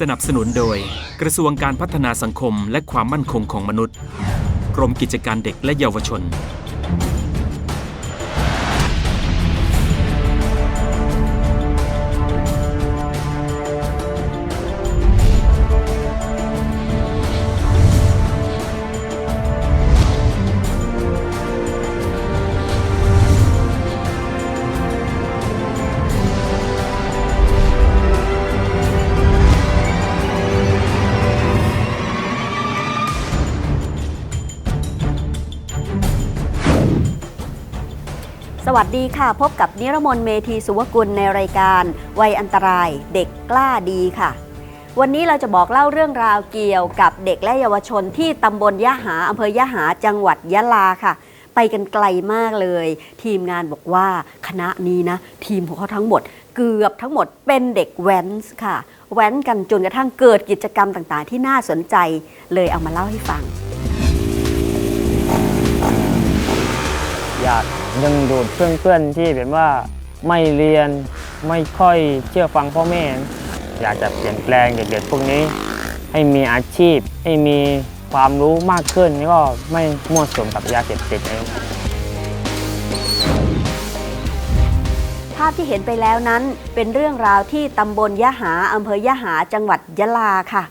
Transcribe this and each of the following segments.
สนับสนุนโดย กระทรวงการพัฒนาสังคมและความมั่นคงของมนุษย์ กรมกิจการเด็กและเยาวชน ดีค่ะ พบกับนิรมนเมธีสุวกุลในรายการ วัยอันตรายเด็กกล้าดีค่ะ วันนี้เราจะบอกเล่าเรื่องราวเกี่ยวกับเด็กและเยาวชนที่ตำบลยะหาอำเภอยะหาจังหวัดยะลาค่ะ ไปกันไกลมากเลย ทีมงานบอกว่าคณะนี้นะ ทีมของเขาทั้งหมด เกือบทั้งหมดเป็นเด็กแว้นค่ะ แว้นกันจนกระทั่งเกิดกิจกรรมต่างๆ ที่น่าสนใจเลยเอามาเล่าให้ฟังอยาก ยังดูดเพื่อนๆที่แบบว่าไม่เรียนไม่ค่อยเชื่อฟังพ่อแม่ อยากจะเปลี่ยนแปลงเด็กๆพวกนี้ ให้มีอาชีพ ให้มีความรู้มากขึ้นแล้วก็ไม่มั่วสุมกับยาเสพติดอะไรภาพที่เห็นไปแล้วนั้นเป็นเรื่องราวที่ตำบลยะหาอำเภอยะหาจังหวัดยะลาค่ะ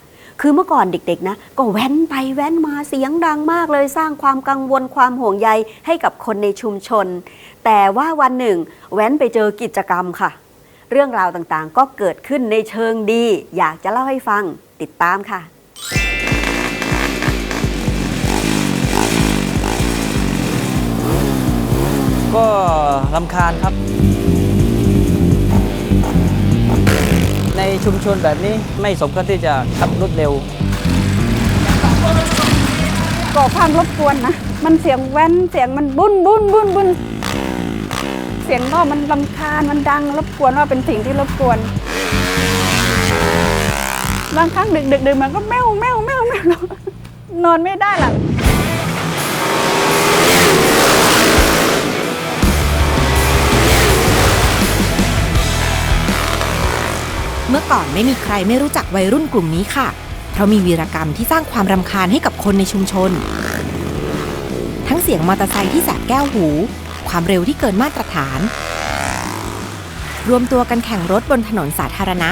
คือเมื่อก่อนเด็กๆนะก็แว้นไปแว้นมาเสียงดังมากเลยสร้างความกังวลความห่วงใยให้กับคนในชุมชน แต่ว่าวันหนึ่ง แว้นไปเจอกิจกรรมค่ะ เรื่องราวต่างๆ ก็เกิดขึ้นในเชิงดี อยากจะเล่าให้ฟังติดตามค่ะก็ลำคาญครับ ชุมชนแบบนี้ไม่สมควรที่จะขับรถเร็วก่อความรบกวนนะ มันเสียงแว้นเสียงมันบุ้นบุ้นบุ้นบุ้นเสียงก็มันลำคาญมันดังรบกวนว่าเป็นสิ่งที่รบกวน บางครั้งดึกดึกดื่นมันก็แมวแมวแมวแมวนอนไม่ได้หลับเมื่อก อนไม่มีใครไม่รู้จักวัยรุ่นกลุ่มนี้ค่ะ เพราะมีวีรกรรมที่สร้างความรำคาญให้กับคนในชุมชน ทั้งเสียงมอเตอร์ไซค์ที่แสบแก้วหู ความเร็วที่เกินมาตรฐาน รวมตัวกันแข่งรถบนถนนสาธารณะ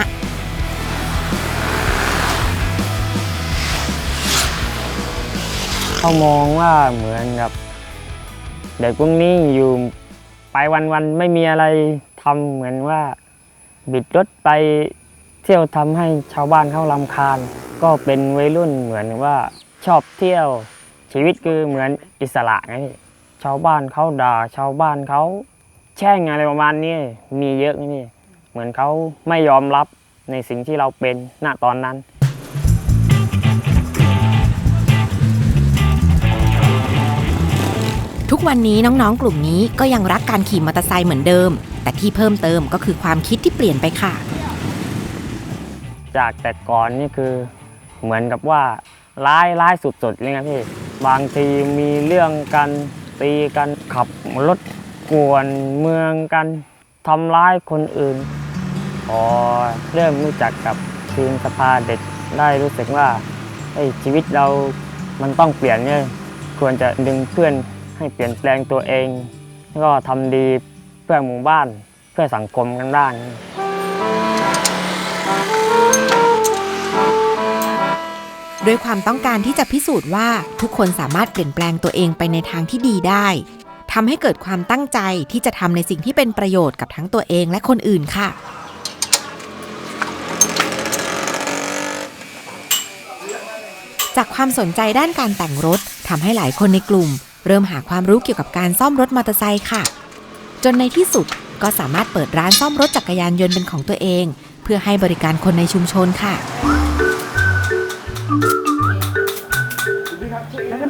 เขามองว่าเหมือนกับเด็กพวกนี้อยู่ไปวันๆไม่มีอะไรทำเหมือนว่า บิดรถไป เที่ยวทำให้ชาวบ้านเขาลำคาญ ก็เป็นวัยรุ่นเหมือนว่าชอบเที่ยวชีวิตคือเหมือนอิสระไงชาวบ้านเขาด่าชาวบ้านเขาแช่งอะไรประมาณนี้มีเยอะนี่เหมือนเขาไม่ยอมรับในสิ่งที่เราเป็นณตอนนั้นทุกวันนี้น้องๆ กลุ่มนี้ก็ยังรักการขี่มอเตอร์ไซค์เหมือนเดิม แต่ที่เพิ่มเติมก็คือความคิดที่เปลี่ยนไปค่ะ จากแต่ก่อนนี่คือเหมือนกับว่าร้ายร้ายสุดๆเลยนะพี่ บางทีมีเรื่องกันตีกันขับรถกวนเมืองกันทำร้ายคนอื่นพอเริ่มรู้จักกับทีมสภาเด็กได้รู้สึกว่าชีวิตเรามันต้องเปลี่ยนเนี่ยควรจะดึงเพื่อนให้เปลี่ยนแปลงตัวเอง แล้วก็ทำดีเพื่อหมู่บ้านเพื่อสังคมกันบ้าง ด้วยความต้องการที่จะพิสูจน์ว่าทุกคนสามารถเปลี่ยนแปลงตัวเองไปในทางที่ดีได้ทำให้เกิดความตั้งใจที่จะทำในสิ่งที่เป็นประโยชน์กับทั้งตัวเองและคนอื่นค่ะ จากความสนใจด้านการแต่งรถทำให้หลายคนในกลุ่ม เริ่มหาความรู้เกี่ยวกับการซ่อมรถมอเตอร์ไซค์ค่ะ จนในที่สุดก็สามารถเปิดร้านซ่อมรถจักรยานยนต์เป็นของตัวเอง เพื่อให้บริการคนในชุมชนค่ะ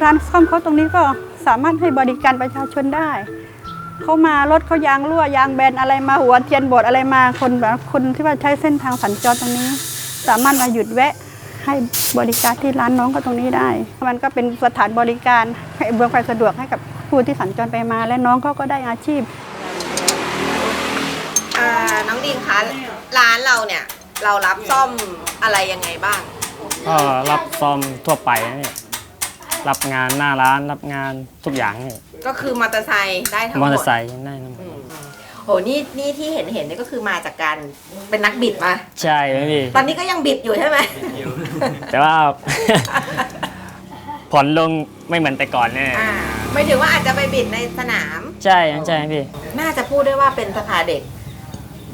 ร้านซ่อมเขาตรงนี้ก็สามารถให้บริการประชาชนได้ เขามารถเขายางรั่วยางแบนอะไรมาหัวเทียนบดอะไรมาคนแบบคนที่ว่าใช้เส้นทางสัญจรตรงนี้ สามารถมาหยุดแวะให้บริการที่ร้านน้องก็ตรงนี้ได้ มันก็เป็นสถานบริการให้เบืองความสะดวกให้กับผู้ที่สัญจรไปมา และน้องเขาก็ได้อาชีพอ่าน้องดินคะร้านเราเนี่ยเรารับซ่อมอะไรยังไงบ้าง ก็รับซ่อมทั่วไปนะนี่ รับงานหน้าร้านรับงานทุกอย่างนี่ก็คือมอเตอร์ไซค์ได้ทั้งหมมอดเตอร์ไซค์ได้ทั้งหมอืดมโหนี่นี่ที่เห็นเห็นนี่ก็คือมาจากการเป็นนักบิดมา ใช่ไหมพี่ ตอนนี้ก็ยังบิดอยู่ใช่ไหม แต่ว่า ผ่อนลงไม่เหมือนแต่ก่อนเนี่ยอ่าไม่ถึงว่าอาจจะไปบิดในสนาม ใช่ใช่พี่ น่าจะพูดได้ว่าเป็นสภาเด็ก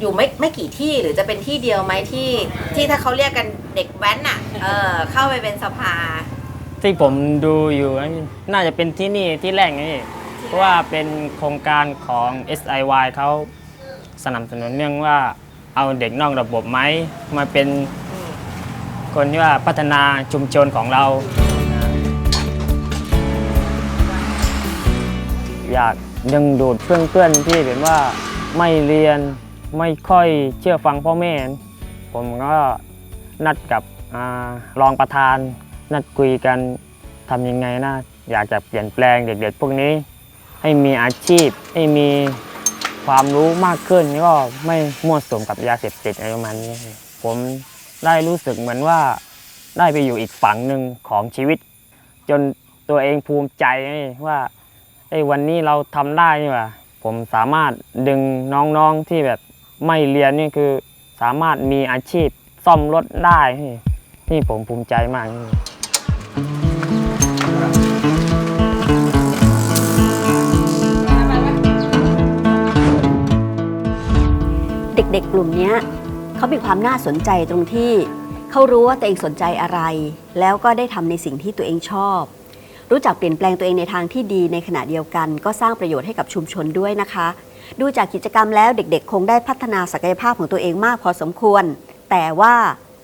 อยู่ไม่ไม่กี่ที่หรือจะเป็นที่เดียวไหมที่ ที่ถ้าเขาเรียกกันเด็กแว้นน่ะ เออเข้าไปเป็นสภา ที่ผมดูอยู่น่าจะเป็นที่นี่ที่แรกนี่เพราะว่าเป็นโครงการของ SIY เขาสนับสนุนเรื่องว่าเอาเด็กนอกระบบไหมมาเป็นคนที่ว่าพัฒนาชุมชนของเรา อยากดึงดูดเพื่อนๆที่เป็นว่าไม่เรียนไม่ค่อยเชื่อฟังพ่อแม่ ผมก็นัดกับอรองประธาน นัดคุยกันทำยังไงนะอยากจะเปลี่ยนแปลงเด็กๆพวกนี้ ให้มีอาชีพให้มีความรู้มากขึ้นก็ไม่มั่วสุมกับยาเสพติดอะไรประมาณนี้ผมได้รู้สึกเหมือนว่าได้ไปอยู่อีกฝั่งหนึ่งของชีวิต จนตัวเองภูมิใจว่าไอ้วันนี้เราทำได้นี่ว่าผมสามารถดึงน้องๆที่แบบไม่เรียนนี่คือ สามารถมีอาชีพซ่อมรถได้นี่นี่ผมภูมิใจมาก เด็กๆ กลุ่มนี้เขามีความน่าสนใจตรงที่เขารู้ว่าตัวเองสนใจอะไร แล้วก็ได้ทำในสิ่งที่ตัวเองชอบ รู้จักเปลี่ยนแปลงตัวเองในทางที่ดีในขณะเดียวกัน ก็สร้างประโยชน์ให้กับชุมชนด้วยนะคะ ดูจากกิจกรรมแล้วเด็กๆ คงได้พัฒนาศักยภาพของตัวเองมากพอสมควร แต่ว่า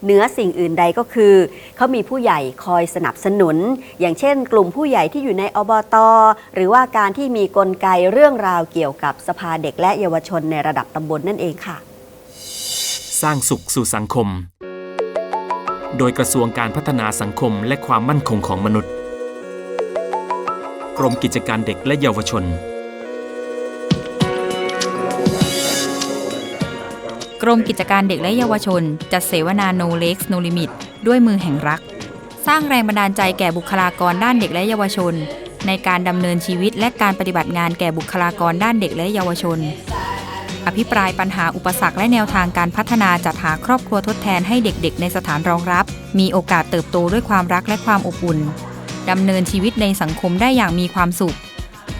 เหนือสิ่งอื่นใดก็คือ เขามีผู้ใหญ่คอยสนับสนุน อย่างเช่น กลุ่มผู้ใหญ่ที่อยู่ในอบตหรือว่าการที่มีกลไกเรื่องราวเกี่ยวกับสภาเด็กและเยาวชนในระดับตำบลนั่นเองค่ะ สร้างสุขสู่สังคม โดยกระทรวงการพัฒนาสังคมและความมั่นคงของมนุษย์ กรมกิจการเด็กและเยาวชน กรมกิจการเด็กและเยาวชน จัดเสวนา No Lakes No Limit ด้วยมือแห่งรัก สร้างแรงบันดาลใจแก่บุคลากรด้านเด็กและเยาวชน ในการดำเนินชีวิตและการปฏิบัติงานแก่บุคลากรด้านเด็กและเยาวชน อภิปรายปัญหาอุปสรรคและแนวทางการพัฒนาจัดหาครอบครัวทดแทนให้เด็กๆ ในสถานรองรับ มีโอกาสเติบโตด้วยความรักและความอบอุ่นดำเนินชีวิตในสังคมได้อย่างมีความสุข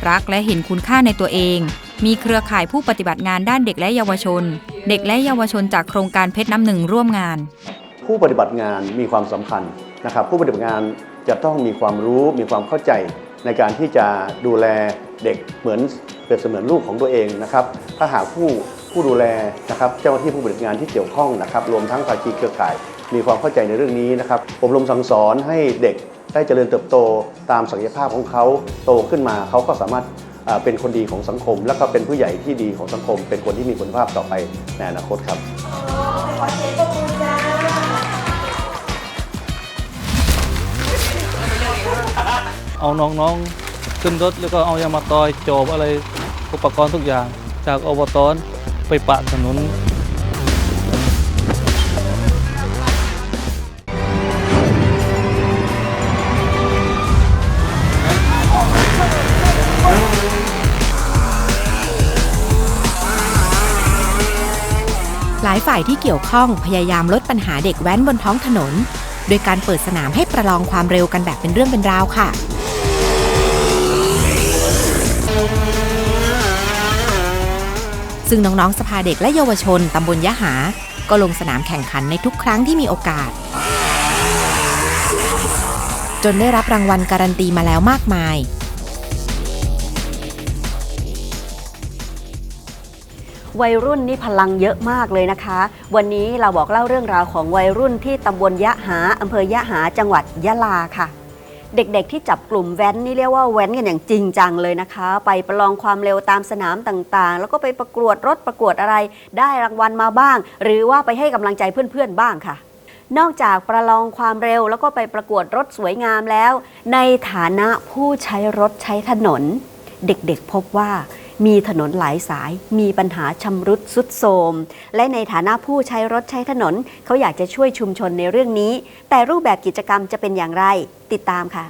รักและเห็นคุณค่าในตัวเอง มีเครือข่ายผู้ปฏิบัติงานด้านเด็กและเยาวชน เด็กและเยาวชนจากโครงการเพชรน้ำหนึ่งร่วมงาน ผู้ปฏิบัติงานมีความสำคัญนะครับ ผู้ปฏิบัติงานจะต้องมีความรู้มีความเข้าใจในการที่จะดูแลเด็กเหมือนเปรียบเสมือนลูกของตัวเองนะครับ ถ้าหากผู้ผู้ดูแลนะครับเจ้าหน้าที่ผู้ปฏิบัติงานที่เกี่ยวข้องนะครับ รวมทั้งภาคีเครือข่าย มีความเข้าใจในเรื่องนี้นะครับอบรมสั่งสอนให้เด็กได้เจริญเติบโตตามศักยภาพของเขาโตขึ้นมาเขาก็สามารถ เป็นคนดีของสังคม แล้วก็เป็นผู้ใหญ่ที่ดีของสังคม เป็นคนที่มีคุณภาพต่อไปในอนาคตครับเอาน้องๆ ขึ้นรถแล้วก็เอายามาตอยจอบอะไรอุปกรณ์ทุกอย่าง จากอบตนไปปะถนน หลายฝ่ายที่เกี่ยวข้องพยายามลดปัญหาเด็กแว้นบนท้องถนน โดยการเปิดสนามให้ประลองความเร็วกันแบบเป็นเรื่องเป็นราวค่ะ ซึ่งน้องๆสภาเด็กและเยาวชนตำบลยะหา ก็ลงสนามแข่งขันในทุกครั้งที่มีโอกาส จนได้รับรางวัลการันตีมาแล้วมากมาย วัยรุ่นนี่พลังเยอะมากเลยนะคะ วันนี้เราบอกเล่าเรื่องราวของวัยรุ่นที่ตำบลยะหาอำเภอยะหาจังหวัดยะลาค่ะ เด็กๆที่จับกลุ่มแว้นนี่เรียกว่าแว้นกันอย่างจริงจังเลยนะคะ ไปประลองความเร็วตามสนามต่างๆ แล้วก็ไปประกวดรถประกวดอะไร ได้รางวัลมาบ้าง หรือว่าไปให้กำลังใจเพื่อนๆบ้างค่ะนอกจากประลองความเร็วแล้วก็ไปประกวดรถสวยงามแล้ว ในฐานะผู้ใช้รถใช้ถนน เด็กๆพบว่า มีถนนหลายสาย มีปัญหาชำรุดสุดโทมและในฐานะผู้ใช้รถใช้ถนน เขาอยากจะช่วยชุมชนในเรื่องนี้ แต่รูปแบบกิจกรรมจะเป็นอย่างไร ติดตามค่ะ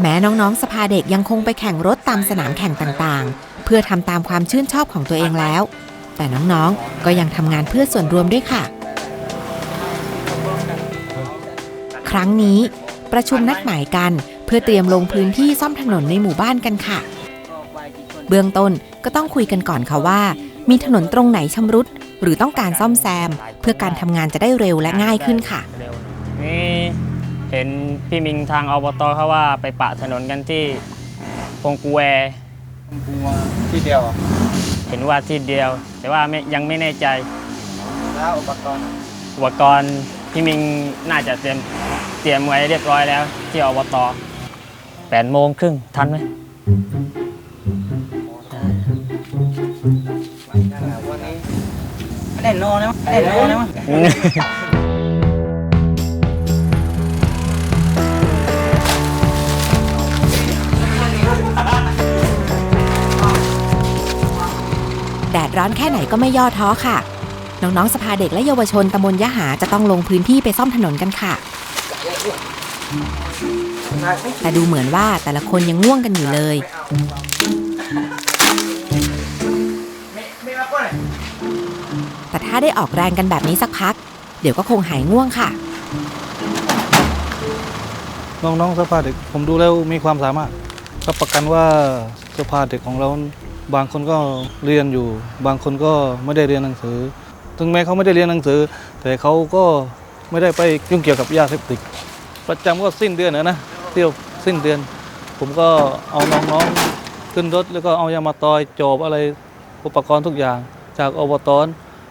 แม้น้องๆสภาเด็กยังคงไปแข่งรถตามสนามแข่งต่างๆ เพื่อทำตามความชื่นชอบของตัวเองแล้ว แต่น้องๆก็ยังทำงานเพื่อส่วนรวมด้วยค่ะ ครั้งนี้ ประชุมนัดหมายกัน เพื่อเตรียมลงพื้นที่ซ่อมถนนในหมู่บ้านกันค่ะ เบื้องต้นก็ต้องคุยกันก่อนค่ะว่า มีถนนตรงไหนชำรุด หรือต้องการซ่อมแซม เพื่อการทำงานจะได้เร็วและง่ายขึ้นค่ะนี่เห็นพี่มิงทางอบตเขาว่าไปปะถนนกันที่พงกูแวที่เดียวอะเห็นว่าที่เดียว แต่ว่าไม่ยังไม่แน่ใจแล้วอุปกรณ์อุปกรณ์พี่มิงน่าจะเตรียมเตรียมไว้เรียบร้อยแล้ว ที่อบตแปดโมงครึ่งทันไหมวันนี้ไม่ได้นอนนะไม่ได้นอนนะแดดร้อนแค่ไหนก็ไม่ย่อท้อค่ะ น้องๆสภาเด็กและเยาวชนตำบลยะหาจะต้องลงพื้นที่ไปซ่อมถนนกันค่ะ แต่ดูเหมือนว่าแต่ละคนยังง่วงกันอยู่เลย แต่ถ้าได้ออกแรงกันแบบนี้สักพัก เดี๋ยวก็คงหายง่วงค่ะ น้องๆสภาเด็กผมดูแล้วมีความสามารถรับประกันว่าสภาเด็กของเราบางคนก็เรียนอยู่ บางคนก็ไม่ได้เรียนหนังสือ ถึงแม้เขาไม่ได้เรียนหนังสือ แต่เขาก็ไม่ได้ไปยุ่งเกี่ยวกับยาเสพติด ประจำก็สิ้นเดือนนะนะเที่ยวสิ้นเดือน ผมก็เอาน้องๆขึ้นรถแล้วก็เอายามาตอยจอบอะไรอุปกรณ์ทุกอย่าง จากอบตอ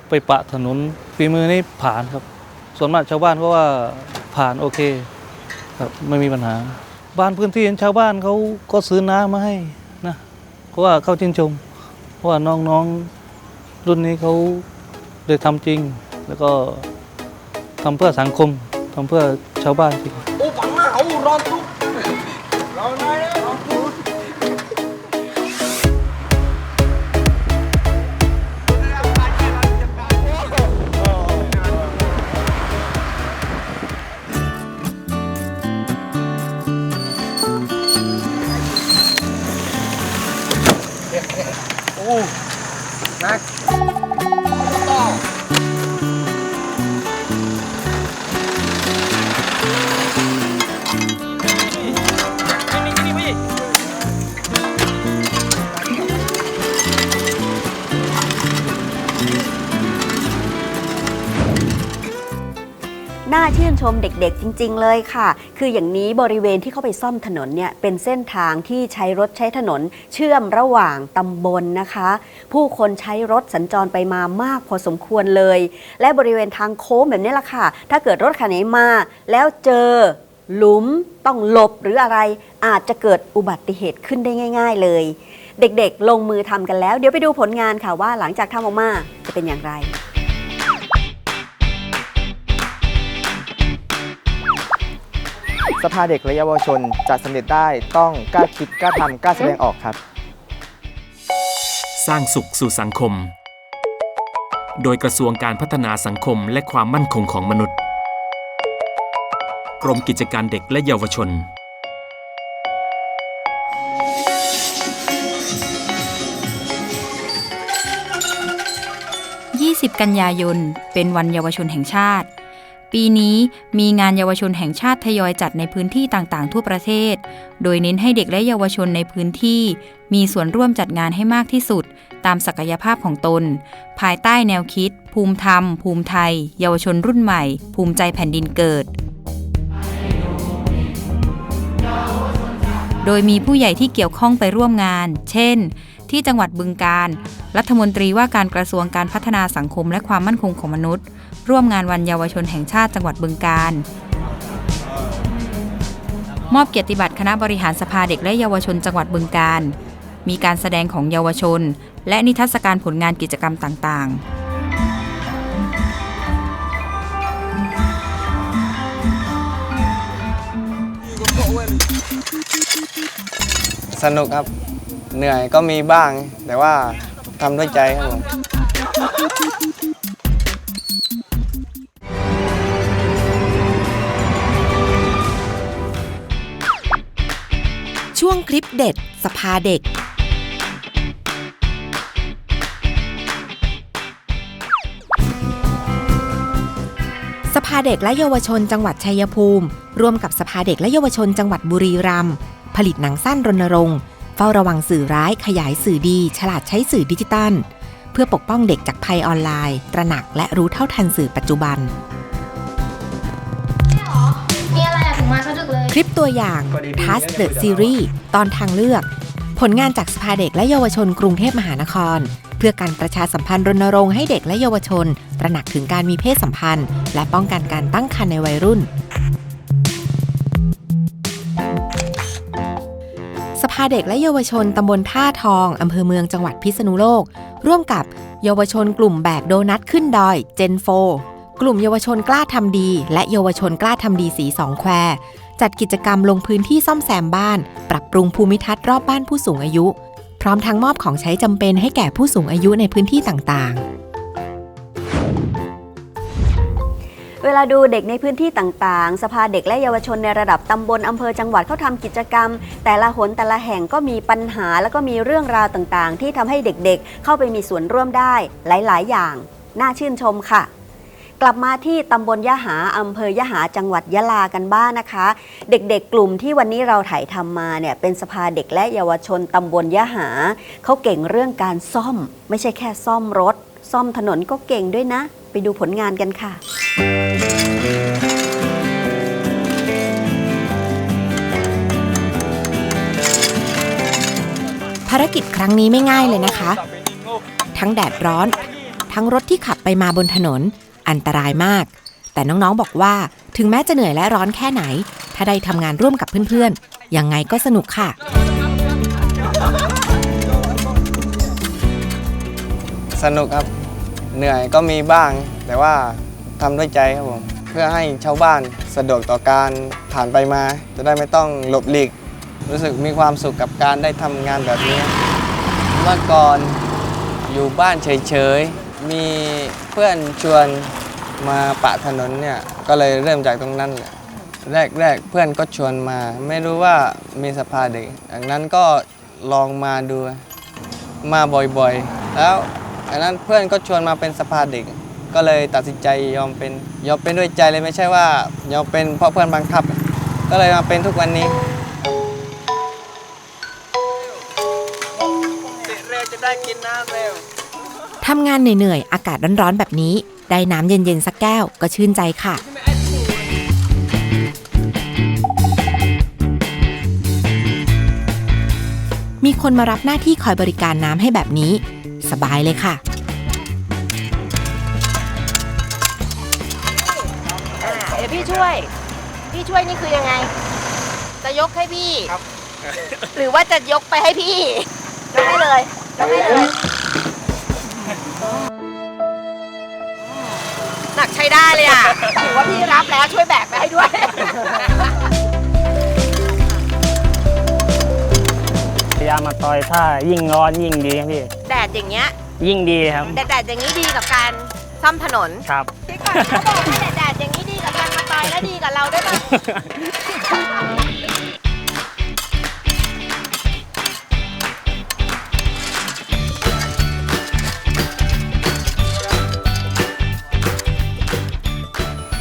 ไปปะถนนฝีมือนี่ผ่านครับ ส่วนมากชาวบ้านก็ว่าผ่านโอเคครับไม่มีปัญหา บ้านพื้นที่ชาวบ้านเขาก็ซื้อน้ำมาให้นะเพราะว่าเขาชื่นชม เพราะว่าน้องๆรุ่นนี้เขาได้ทำจริง แล้วก็ทำเพื่อสังคมทำเพื่อ ชาวบ้านจริงน่ จริง ๆ เลยค่ะ คืออย่างนี้บริเวณที่เขาไปซ่อมถนนเนี่ยเป็นเส้นทางที่ใช้รถใช้ถนน เชื่อมระหว่างตำบลนะคะ ผู้คนใช้รถสัญจรไปมามากพอสมควรเลย และบริเวณทางโค้งแบบนี้ละค่ะ ถ้าเกิดรถคันไหนมา แล้วเจอหลุมต้องหลบหรืออะไร อาจจะเกิดอุบัติเหตุขึ้นได้ง่าย ๆ เลย เด็กๆ ลงมือทำกันแล้ว เดี๋ยวไปดูผลงานค่ะว่าหลังจากทำออกมาจะเป็นอย่างไร สภาเด็กและเยาวชนจะสำเร็จได้ต้องกล้าคิดกล้าทำกล้าแสดงออกครับ สร้างสุขสู่สังคม โดยกระทรวงการพัฒนาสังคมและความมั่นคงของมนุษย์ กรมกิจการเด็กและเยาวชน20 กันยายน เป็นวันเยาวชนแห่งชาติ ปีนี้มีงานเยาวชนแห่งชาติทยอยจัดในพื้นที่ต่างๆ ทั่วประเทศ โดยเน้นให้เด็กและเยาวชนในพื้นที่ มีส่วนร่วมจัดงานให้มากที่สุด ตามศักยภาพของตน ภายใต้แนวคิด ภูมิธรรม ภูมิไทย เยาวชนรุ่นใหม่ ภูมิใจแผ่นดินเกิด โดยมีผู้ใหญ่ที่เกี่ยวข้องไปร่วมงาน เช่น ที่จังหวัดบึงการ รัฐมนตรีว่าการกระทรวงการพัฒนาสังคมและความมั่นคงของมนุษย์ ร่วมงานวันเยาวชนแห่งชาติจังหวัดบึงการ มอบเกียรติบัตรคณะบริหารสภาเด็กและเยาวชนจังหวัดบึงการ มีการแสดงของเยาวชน และนิทรรศการผลงานกิจกรรมต่างๆสนุกครับ เหนื่อยก็มีบ้าง แต่ว่าทำด้วยใจครับผม วงคลิปเด็ด สภาเด็ก สภาเด็กและเยาวชนจังหวัดชัยภูมิ ร่วมกับสภาเด็กและเยาวชนจังหวัดบุรีรัมย์ผลิตหนังสั้นรณรงค์ เฝ้าระวังสื่อร้ายขยายสื่อดี ฉลาดใช้สื่อดิจิตัล เพื่อปกป้องเด็กจากภัยออนไลน์ ตระหนักและรู้เท่าทันสื่อปัจจุบัน ลยคลิปตัวอย่าง Task the Series ตอนทางเลือก ผลงานจากสภาเด็กและเยาวชนกรุงเทพมหานคร เพื่อการประชาสัมพันธ์รณรงค์ให้เด็กและเยาวชน ตระหนักถึงการมีเพศสัมพันธ์ และป้องกันการตั้งครรภ์ในวัยรุ่น สภาเด็กและเยาวชนตำบลท่าทองอำเภอเมืองจังหวัดพิษณุโลก ร่วมกับเยาวชนกลุ่มแบกโดนัทขึ้นดอยเจนโฟกลุ่มเยาวชนกล้าทำดี และเยาวชนกล้าทำดีสีสองแคว จัดกิจกรรมลงพื้นที่ซ่อมแซมบ้าน ปรับปรุงภูมิทัศน์รอบบ้านผู้สูงอายุ พร้อมทั้งมอบของใช้จำเป็นให้แก่ผู้สูงอายุในพื้นที่ต่างๆเวลาดูเด็กในพื้นที่ต่างๆ สภาเด็กและเยาวชนในระดับตำบลอำเภอจังหวัดเขาทำกิจกรรม แต่ละหนแต่ละแห่งก็มีปัญหา แล้วก็มีเรื่องราวต่างๆ ที่ทำให้เด็กๆ เข้าไปมีส่วนร่วมได้หลาย ๆ อย่าง น่าชื่นชมค่ะ กลับมาที่ตำบลยะหาอำเภอยะหาจังหวัดยะลากันบ้างนะคะ เด็กๆ กลุ่มที่วันนี้เราถ่ายทำมาเนี่ยเป็นสภาเด็กและเยาวชนตำบลยะหาเขาเก่งเรื่องการซ่อม ไม่ใช่แค่ซ่อมรถ ซ่อมถนนก็เก่งด้วยนะ ไปดูผลงานกันค่ะภารกิจครั้งนี้ไม่ง่ายเลยนะคะ ทั้งแดดร้อน ทั้งรถที่ขับไปมาบนถนน อันตรายมาก แต่น้องๆบอกว่าถึงแม้จะเหนื่อยและร้อนแค่ไหน ถ้าได้ทำงานร่วมกับเพื่อนๆ ยังไงก็สนุกค่ะ สนุกครับ เหนื่อยก็มีบ้าง แต่ว่าทำด้วยใจครับผม เพื่อให้ชาวบ้านสะดวกต่อการผ่านไปมา จะได้ไม่ต้องหลบหลีก รู้สึกมีความสุขกับการได้ทำงานแบบนี้ เมื่อก่อนอยู่บ้านเฉยๆ มีเพื่อนชวนมาปะถนนเนี่ยก็เลยเริ่มจากตรงนั้นแหละแรกๆเพื่อนก็ชวนมา ไม่รู้ว่ามีสภาเด็กดังนั้นก็ลองมาดูมาบ่อยๆ แล้วอันนั้นเพื่อนก็ชวนมาเป็นสภาเด็ก ก็เลยตัดสินใจยอมเป็นยอมเป็นด้วยใจเลยไม่ใช่ว่ายอมเป็นเพราะเพื่อนบังคับ ก็เลยมาเป็นทุกวันนี้ ทำงานเหนื่อยๆ อากาศร้อนๆ แบบนี้ ได้น้ำเย็นๆ สักแก้วก็ชื่นใจค่ะ มีคนมารับหน้าที่คอยบริการน้ำให้แบบนี้ สบายเลยค่ะเดี๋ยวพี่ช่วย พี่ช่วยนี่คือยังไง จะยกให้พี่ หรือว่าจะยกไปให้พี่ ยกให้เลย ยกให้เลย หนักใช้ได้เลยอะ ถือว่าพี่รับแล้วช่วยแบกไปให้ด้วย พยายามมาต่อยถ้ายิ่งร้อนยิ่งดีครับพี่ แดดอย่างเงี้ย ยิ่งดีครับ แดดๆอย่างนี้ดีกับการซ่อมถนนครับพี่ก่อนเขาบอกให้แดดๆอย่างนี้ดีกับการมาต่อยและดีกับเราด้วยป่ะ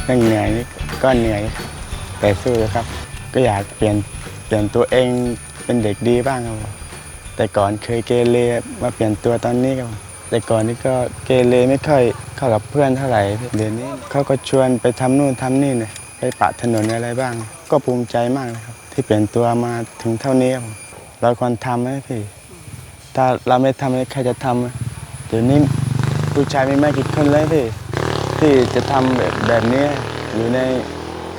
เรื่องเหนื่อยนี่ก็เหนื่อยแต่สู้นะครับ ก็อยากเปลี่ยนเปลี่ยนตัวเองเป็นเด็กดีบ้างครับแต่ก่อนเคยเกเรมาเปลี่ยนตัวตอนนี้ครับแต่ก่อนนี่ก็เกเรไม่ค่อยเข้ากับเพื่อนเท่าไหร่เดี๋ยวนี้เขาก็ชวนไปทำนู่นทำนี่เนี่ยไปปะถนนอะไรบ้าง ก็ภูมิใจมากเลยครับ ที่เปลี่ยนตัวมาถึงเท่านี้ครับเราควรทำไหมพี่ ถ้าเราไม่ทำใครจะทำเดี๋ยวนี้ผู้ชายไม่ไม่กี่คนเลยที่ ที่จะทำแบบแบบนี้อยู่ใน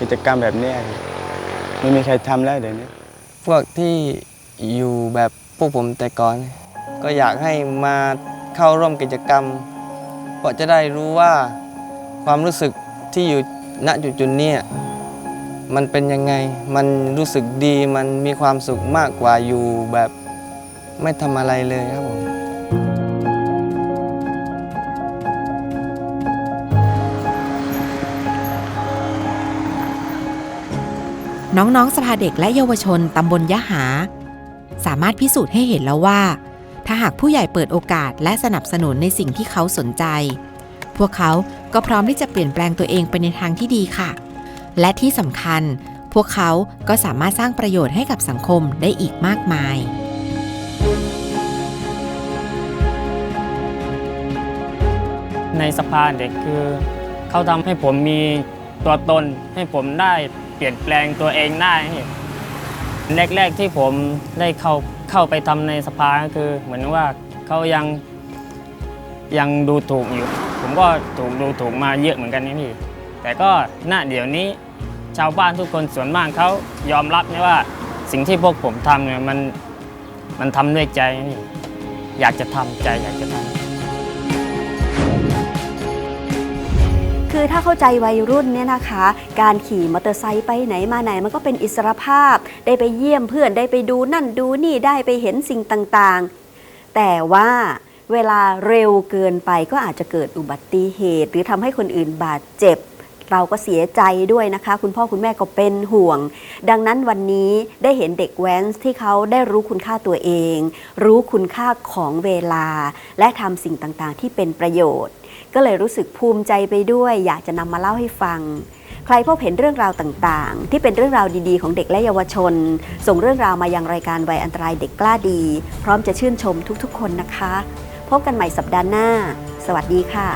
กิจกรรมแบบนี้ไม่มีใครทำแล้วเดี๋ยวนี้ พวกที่อยู่แบบพวกผมแต่ก่อน ก็อยากให้มาเข้าร่วมกิจกรรม เพราะจะได้รู้ว่าความรู้สึกที่อยู่ณจุดจุดนี้มันเป็นยังไง มันรู้สึกดี มันมีความสุขมากกว่าอยู่แบบไม่ทำอะไรเลยครับผม น้องๆสภาเด็กและเยาวชนตำบลยะหา สามารถพิสูจน์ให้เห็นแล้วว่า ถ้าหากผู้ใหญ่เปิดโอกาสและสนับสนุนในสิ่งที่เขาสนใจ พวกเขาก็พร้อมที่จะเปลี่ยนแปลงตัวเองไปในทางที่ดีค่ะ และที่สำคัญ พวกเขาก็สามารถสร้างประโยชน์ให้กับสังคมได้อีกมากมายในสภาเด็กคือ เขาทำให้ผมมีตัวตนให้ผมได้ เปลี่ยนแปลงตัวเองได้แรกๆที่ผมได้เข้าเข้าไปทำในสภาก็คือเหมือนว่าเขายังยังดูถูกอยู่ ผมก็ถูกดูถูกมาเยอะเหมือนกันนี่พี่ แต่ก็ณเดี๋ยวนี้ชาวบ้านทุกคนส่วนมากเขายอมรับนะว่าสิ่งที่พวกผมทำเนี่ยมันมันทำด้วยใจนี่อยากจะทำใจอยากจะทำ คือถ้าเข้าใจวัยรุ่นเนี่ยนะคะ การขี่มอเตอร์ไซค์ไปไหนมาไหนมันก็เป็นอิสรภาพ ได้ไปเยี่ยมเพื่อนได้ไปดูนั่นดูนี่ได้ไปเห็นสิ่งต่างๆ แต่ว่าเวลาเร็วเกินไปก็อาจจะเกิดอุบัติเหตุ หรือทำให้คนอื่นบาดเจ็บ เราก็เสียใจด้วยนะคะ คุณพ่อคุณแม่ก็เป็นห่วง ดังนั้นวันนี้ได้เห็นเด็กแว้นที่เขาได้รู้คุณค่าตัวเอง รู้คุณค่าของเวลา และทำสิ่งต่างๆ ที่เป็นประโยชน์ ก็เลยรู้สึกภูมิใจไปด้วย อยากจะนำมาเล่าให้ฟัง ใครพบเห็นเรื่องราวต่างๆ ที่เป็นเรื่องราวดีๆ ของเด็กและเยาวชน ส่งเรื่องราวมายังรายการวัยอันตรายเด็กกล้าดี พร้อมจะชื่นชมทุกๆ คนนะคะ พบกันใหม่สัปดาห์หน้า สวัสดีค่ะ